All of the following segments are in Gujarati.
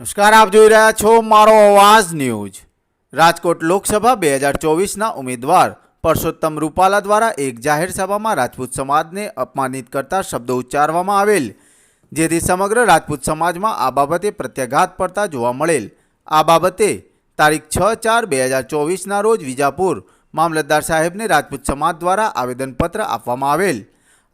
નમસ્કાર, આપ જોઈ રહ્યા છો મારો અવાજ ન્યૂઝ. રાજકોટ લોકસભા બે હજાર ચોવીસના ઉમેદવાર પરસોત્તમ રૂપાલા દ્વારા એક જાહેર સભામાં રાજપૂત સમાજને અપમાનિત કરતા શબ્દો ઉચ્ચારવામાં આવેલ, જેથી સમગ્ર રાજપૂત સમાજમાં આ બાબતે પ્રત્યાઘાત પડતા જોવા મળેલ. આ બાબતે તારીખ છ ચાર બે હજાર ચોવીસના રોજ વિજાપુર મામલતદાર સાહેબને રાજપૂત સમાજ દ્વારા આવેદનપત્ર આપવામાં આવેલ.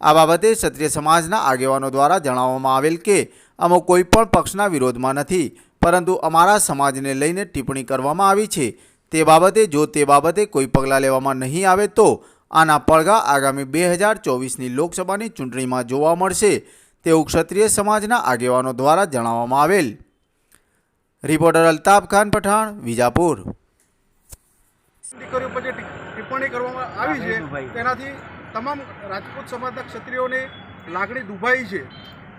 આ બાબતે ક્ષત્રિય સમાજના આગેવાનો દ્વારા જણાવવામાં આવેલ કે અમો કોઈપણ પક્ષના વિરોધમાં નથી પરંતુ અમારા સમાજને લઈને ટિપ્પણી કરવામાં આવી છે. તે બાબતે જો તે બાબતે કોઈ પગલાં લેવામાં નહીં આવે તો આના પડઘા આગામી બે હજાર ચોવીસની લોકસભાની ચૂંટણીમાં જોવા મળશે તેવું ક્ષત્રિય સમાજના આગેવાનો દ્વારા જણાવવામાં આવેલ. રિપોર્ટર અલ્તાફ ખાન પઠાણ વિજાપુર. દીકરીઓ પર જે ટિપ્પણી કરવામાં આવી છે તેનાથી તમામ રાજપૂત સમાજના ક્ષત્રિયોની લાગણી દુભાઈ છે.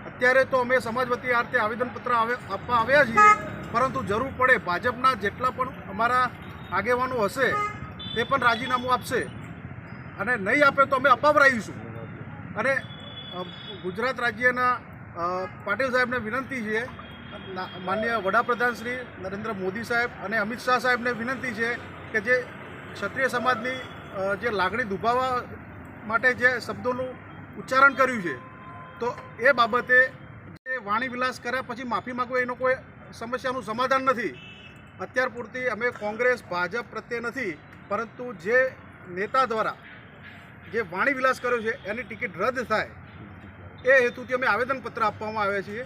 અત્યારે તો અમે સમાજ વતી આ રીતે આવેદનપત્ર આવે- આપવા આવ્યા છીએ, પરંતુ જરૂર પડે ભાજપના જેટલા પણ અમારા આગેવાનો હશે, તે પણ રાજીનામું આપશે. અને નહીં આપે તો અમે અપાવરાવીશું અને ગુજરાત રાજ્યના પાટીલ સાહેબને વિનંતી છે માન્ય વડાપ્રધાન શ્રી નરેન્દ્ર મોદી સાહેબ અને અમિત શાહ સાહેબને વિનંતી છે કે જે ક્ષત્રિય સમાજની જે લાગણી દુભાવવા માટે જે શબ્દોનું ઉચ્ચારણ કર્યું છે, તો એ બાબતે જે વાણી વિલાસ કર્યા પછી માફી માગવું એનો કોઈ સમસ્યાનું સમાધાન નથી. અત્યાર પૂરતી અમે કોંગ્રેસ, ભાજપ પ્રત્યે નથી, પરંતુ જે નેતા દ્વારા જે વાણી વિલાસ કર્યો છે, એની ટિકિટ રદ થાય, એ હેતુથી અમે આવેદનપત્ર આપવામાં આવ્યા છીએ.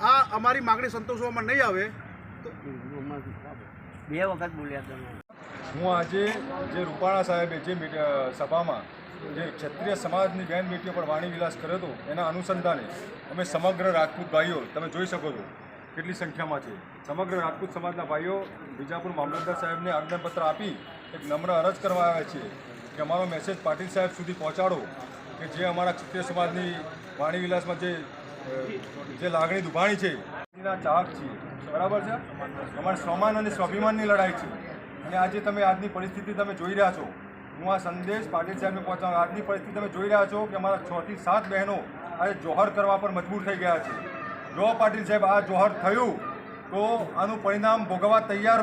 આ અમારી માગણી સંતોષવામાં નહીં આવે તો બે વખત બોલ્યા તમે. હું આજે જે રૂપાણા સાહેબે જે સભામાં જે ક્ષત્રિય સમાજની બહેન બેટીઓ પર વાણી વિલાસ કર્યો હતો, એના અનુસંધાને અમે સમગ્ર રાજપૂત ભાઈઓ, તમે જોઈ શકો છો કેટલી સંખ્યામાં છે. સમગ્ર રાજપૂત સમાજના ભાઈઓ બીજાપુર મામલતદાર સાહેબને આવેદનપત્ર આપી એક નમ્ર અરજ કરવા આવ્યા છીએ કે અમારો મેસેજ પાટીલ સાહેબ સુધી પહોંચાડો, કે જે અમારા ક્ષત્રિય સમાજની વાણી વિલાસમાં જે જે લાગણી દુભાણી છે, એના ચાહક છીએ. બરાબર છે? અમારે સ્વમાન અને સ્વાભિમાનની લડાઈ છે. અને આજે તમે આજની પરિસ્થિતિ તમે જોઈ રહ્યા છો. હું આ સંદેશ પાટીલ સાહેબને પહોંચાડું આજની પરિસ્થિતિ તમે જોઈ રહ્યા છો કે અમારા છ થી સાત બહેનો આજે જોહર કરવા પર મજબૂર થઈ ગયા છે. જો પાટીલ સાહેબ, આ જોહર થયું તો આનું પરિણામ ભોગવવા તૈયાર